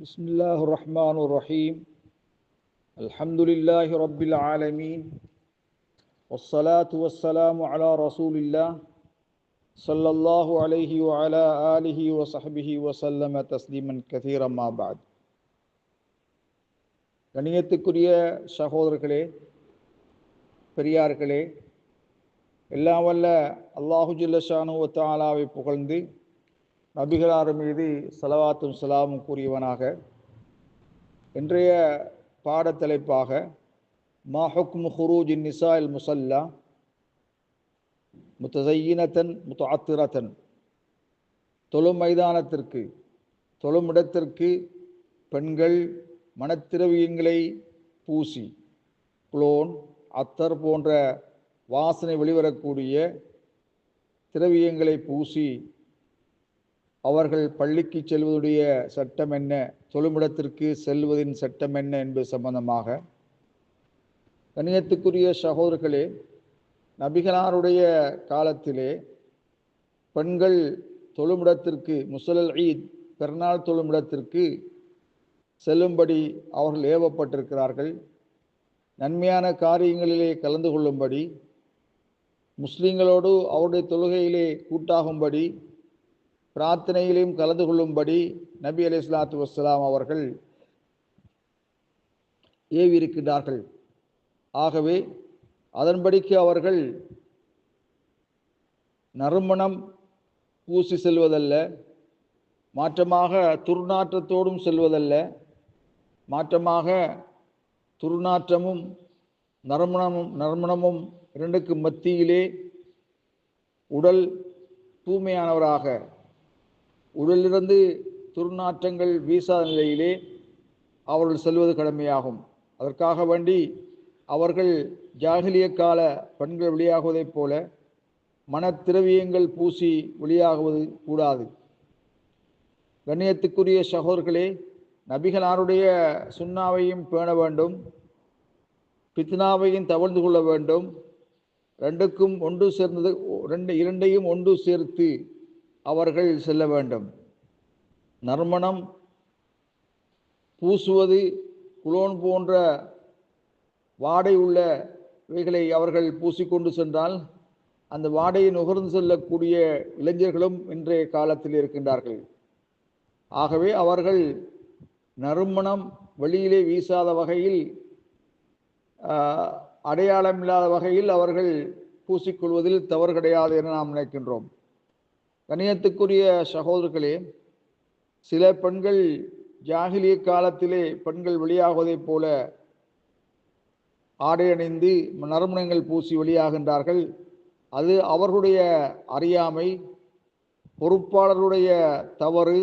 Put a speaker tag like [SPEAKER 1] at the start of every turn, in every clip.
[SPEAKER 1] بسم الله الرحمن الرحيم الحمد لله رب العالمين والصلاة والسلام على رسول الله صلى الله عليه وعلى آله وصحبه وسلم تسليما كثيرا ما بعد கணியத்துக்குரிய சகோதரர்களே பெரியார்களே எல்லாம் வல்ல அல்லாஹு ஜில்லஷானு தாலாவை புகழ்ந்து நபிகளார் மீது செலவாத்தும் சலாமும் கூறியவனாக இன்றைய பாடத்தலைப்பாக மா ஹுக்மு ஹுரூஜின் நிசா இல் முசல்லா முத்தசையினத்தன் முத்தாத்திரத்தன் தொழும் மைதானத்திற்கு தொழுமிடத்திற்கு பெண்கள் மனத்திரவியங்களை பூசி குளோன் அத்தர் போன்ற வாசனை வெளிவரக்கூடிய திரவியங்களை பூசி அவர்கள் பள்ளிக்கு செல்வதுடைய சட்டம் என்ன? தொழுமிடத்திற்கு செல்வதின் சட்டம் என்ன என்பது சம்பந்தமாக கணியத்துக்குரிய சகோதரர்களே நபிகளாருடைய காலத்திலே பெண்கள் தொழுமிடத்திற்கு முசலல் ஈத் பெருநாள் தொழுமிடத்திற்கு செல்லும்படி அவர்கள் ஏவப்பட்டிருக்கிறார்கள். நன்மையான காரியங்களிலே கலந்து கொள்ளும்படி முஸ்லீம்களோடு அவருடைய தொழுகையிலே கூட்டாகும்படி பிரார்த்தனையிலையும் கலந்து கொள்ளும்படி நபி அலி இஸ்லாத்து வஸ்லாம் அவர்கள் ஏவியிருக்கின்றார்கள். ஆகவே அதன்படிக்கு அவர்கள் நறுமணம் பூசி செல்வதல்ல மாற்றமாக துர்நாற்றத்தோடும் செல்வதல்ல மாற்றமாக துர்நாற்றமும் நறுமணமும் நறுமணமும் இரண்டுக்கு மத்தியிலே உடல் தூய்மையானவராக உடலிலிருந்து துர்நாற்றங்கள் வீசாத நிலையிலே அவர்கள் செல்வது கடமையாகும். அதற்காக வேண்டி அவர்கள் ஜாகிலிய கால பெண்கள் வெளியாகுவதைப் போல மனத்திரவியங்கள் பூசி வெளியாகுவது கூடாது. கண்ணியத்துக்குரிய சகோதர்களே நபிகளாருடைய சுண்ணாவையும் பேண வேண்டும் பித்னாவையும் தவழ்ந்து கொள்ள வேண்டும். ரெண்டுக்கும் ஒன்று சேர்ந்தது ரெண்டு இரண்டையும் ஒன்று சேர்த்து அவர்கள் செல்ல வேண்டும். நறுமணம் பூசுவது குலோன் போன்ற வாடை உள்ளவைகளை அவர்கள் பூசிக்கொண்டு சென்றால் அந்த வாடையை நுகர்ந்து செல்லக்கூடிய இளைஞர்களும் இன்றைய காலத்தில் இருக்கின்றார்கள். ஆகவே அவர்கள் நறுமணம் வெளியிலே வீசாத வகையில் அடையாளம் இல்லாத வகையில் அவர்கள் பூசிக்கொள்வதில் தவறு கிடையாது என நாம் நினைக்கின்றோம். கணியத்துக்குரிய சகோதரர்களே சில பெண்கள் ஜாகிலிய காலத்திலே பெண்கள் வெளியாகுவதைப் போல ஆடை அணிந்து நறுமணங்கள் பூசி வெளியாகின்றார்கள். அது அவர்களுடைய அறியாமை பொறுப்பாளருடைய தவறு.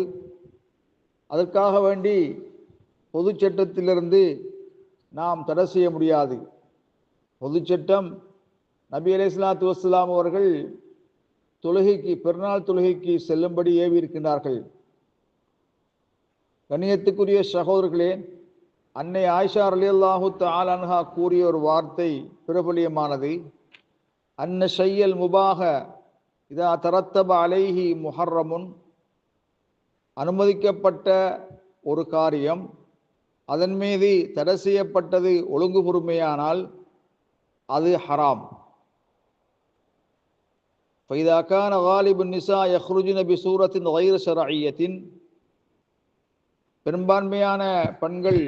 [SPEAKER 1] அதற்காக வேண்டி பொது சட்டத்திலிருந்து நாம் தடை செய்ய முடியாது. பொது சட்டம் நபி அலி இஸ்லாத்து வஸ்லாம் அவர்கள் தொழுகைக்கு பெருநாள் தொழுகைக்கு செல்லும்படி ஏவி இருக்கின்றார்கள் கண்ணியத்துக்குரிய சகோதரர்களே அன்னை ஆயிஷா அலி அல்லாஹு தாலன்ஹா கூறிய ஒரு வார்த்தை பிரபலியமானது. அன்ன ஷையல் முபாக இதா தரத்தப அலைஹி முஹர்ரமுன். அனுமதிக்கப்பட்ட ஒரு காரியம் அதன் மீது தடை செய்யப்பட்டது ஒழுங்கு பொறுமையானால் அது ஹராம். فإذا كان غالب النساء يخرجن بصورة غير شرعية பெரும்பான்மையான பெண்கள்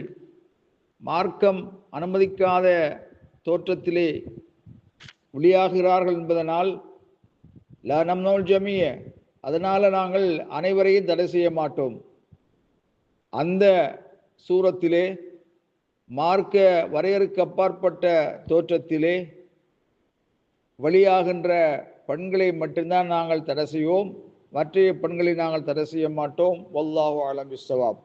[SPEAKER 1] மார்க்கம் அனுமதிக்காத தோற்றத்திலே வெளியாகிறார்கள் என்பதனால் லா நம்னோல் ஜமிய அதனால் நாங்கள் அனைவரையும் தடை செய்ய மாட்டோம் அந்த சூரத்திலே மார்க்க வரையறுக்கு அப்பாற்பட்ட தோற்றத்திலே வெளியாகின்ற பெண்களை மட்டும்தான் நாங்கள் தடை செய்வோம். மற்ற பெண்களை நாங்கள் தடை செய்ய மாட்டோம். வல்லாஹு அலம் இஸ்வாப்